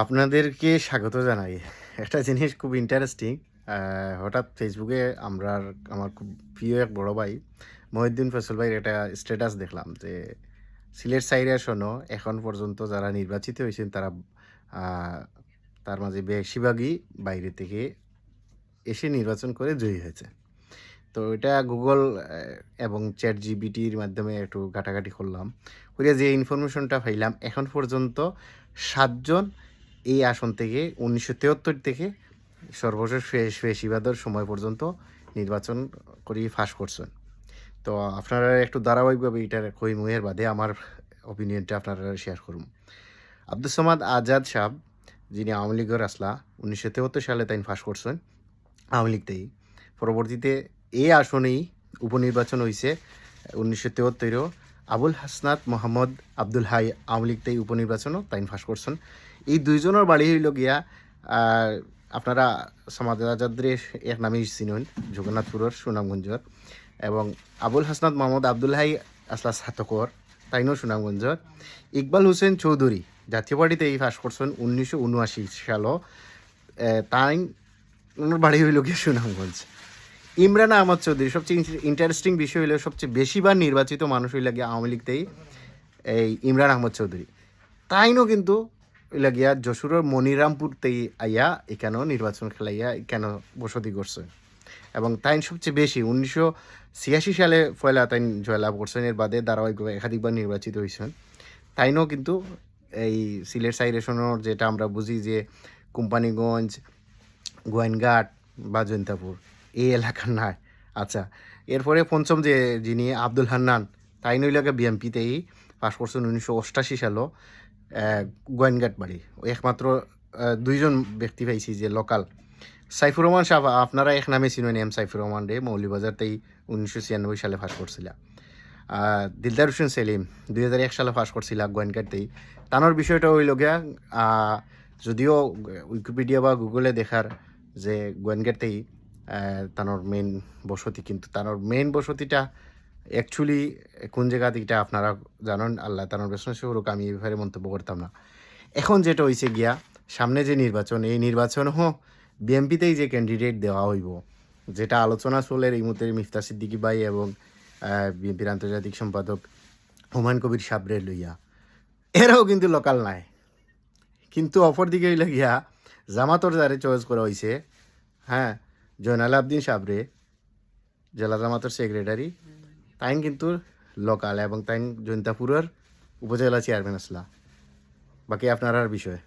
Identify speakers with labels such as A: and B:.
A: আপনাদেরকে স্বাগত জানাই। একটা জিনিস খুব ইন্টারেস্টিং হঠাৎ ফেসবুকে আমরা আমার খুব প্রিয় এক বড় ভাই, মহিউদ্দিন ফসল ভাইয়ের একটা স্ট্যাটাস দেখলাম যে, সিলেট সাইরা শোনো, এখন পর্যন্ত যারা নির্বাচিত হয়েছেন তারা তার মাঝে বেশিরভাগই বাইরে থেকে এসে নির্বাচন করে জয়ী হয়েছে। তো এটা গুগল এবং চ্যাট জিবিটির মাধ্যমে একটু ঘাটাঘাটি করলাম। করে যে ইনফরমেশনটা পাইলাম, এখন পর্যন্ত সাতজন এই আসন থেকে উনিশশো তেহত্তর থেকে সর্বশেষ ফেসিবাদের সময় পর্যন্ত নির্বাচন করে ফাঁস করছেন। তো আপনারা একটু ধারাবাহিকভাবে এটার কই মুহের বাদে আমার অপিনিয়নটা আপনারা শেয়ার করুন। আব্দুল সামাদ আজাদ সাহ, যিনি আওয়ামী লীগের আসলা, উনিশশো তেহত্তর সালে তাই ফাঁস করছেন আওয়ামী লীগতেই পরবর্তীতে এই আসনেই উপনির্বাচন হয়েছে উনিশশো তেহত্তরেও। আবুল হাসনাত মোহাম্মদ আব্দুল হাই আওয়ামী লীগতেই উপনির্বাচনও তাইন ফাঁস করছেন। এই দুইজনের বাড়ি হইল গিয়া আপনারা সমাজ আজাদের এক নামেই চিনুন জগন্নাথপুরের সুনামগঞ্জর। এবং আবুল হাসনাত মোহাম্মদ আব্দুল হাই আসলা সাতকর, তাইনও সুনামগঞ্জর। ইকবাল হোসেন চৌধুরী জাতীয় পার্টিতে এই ফাঁস করছেন উনিশশো উনআশি সালও তাই ওনার বাড়ি হইল গিয়ে সুনামগঞ্জ। ইমরান আহমদ চৌধুরী, সবচেয়ে ইন্টারেস্টিং বিষয় হইল সবচেয়ে বেশিবার নির্বাচিত মানুষ হইল গিয়া আওয়ামী লীগতেই এই ইমরান আহমদ চৌধুরী। তাইনও কিন্তু হইল গিয়া মনিরামপুরতেই আইয়া এখানেও নির্বাচন খেলাইয়া এখানে বসতি করছে এবং তাইন সবচেয়ে বেশি, উনিশশো ছিয়াশি সালে পয়লা তাইন জয়লাভ করছেন, এর বাদে ধারাবাহিকভাবে একাধিকবার নির্বাচিত হয়েছেন তাইনও কিন্তু এই সিলেট সাইরেশনের যেটা আমরা বুঝি যে কোম্পানিগঞ্জ, গোয়েনঘাট বা জৈন্তাপুর এই এলাকার নাই। আচ্ছা এরপরে পঞ্চম যে যিনি, আব্দুল হান্নান, তাই নইলাকে বিএমপিতেই পাশ করছেন উনিশশো অষ্টাশি সালও গোয়েনঘাট বাড়ি একমাত্র দুইজন ব্যক্তি পাইছি যে লোকাল সাইফুর রহমান সাহ, আপনারা এক নামে চিনেন এম সাইফুর রহমান রে মৌলিবাজারতেই উনিশশো ছিয়ানব্বই সালে পাশ করছিল। দিলদার হোসেন সেলিম, দুই হাজার এক সালে পাশ করছিল গোয়েনঘাটতেই তানোর বিষয়টা হইল গিয়া যদিও উইকিপিডিয়া বা গুগলে দেখার যে গোয়েনঘাটতেই তানোর মেন বসতি। কিন্তু তানোর মেইন বসতিটা অ্যাকচুয়ালি কোন জায়গা দিকটা আপনারা জানেন? আল্লাহ তানোর বেসন শুরুক আমি এই ব্যাপারে মন্তব্য করতাম না। এখন যেটা হয়েছে গিয়া, সামনে যে নির্বাচন, এই নির্বাচন হোক বিএমপিতেই যে ক্যান্ডিডেট দেওয়া হইব, যেটা আলোচনা চলে এই মুহূর্তে মিফতা সিদ্দিকি ভাই এবং বিএনপির আন্তর্জাতিক সম্পাদক হুমায়ুন কবির সাবরে লইয়া। এরাও কিন্তু লোকাল নাই। কিন্তু অপরদিকে হইল গিয়া জামাতর যারে চয়েস করা হয়েছে হ্যাঁ জয়নাল আবদিন সাবরে জেলা জামাতর সেক্রেটারি তাইন কিন্তু লোকাল এবং তাইন জৈন্তাপুরের উপজেলা চেয়ারম্যান আসলা। বাকি আপনার আর বিষয়?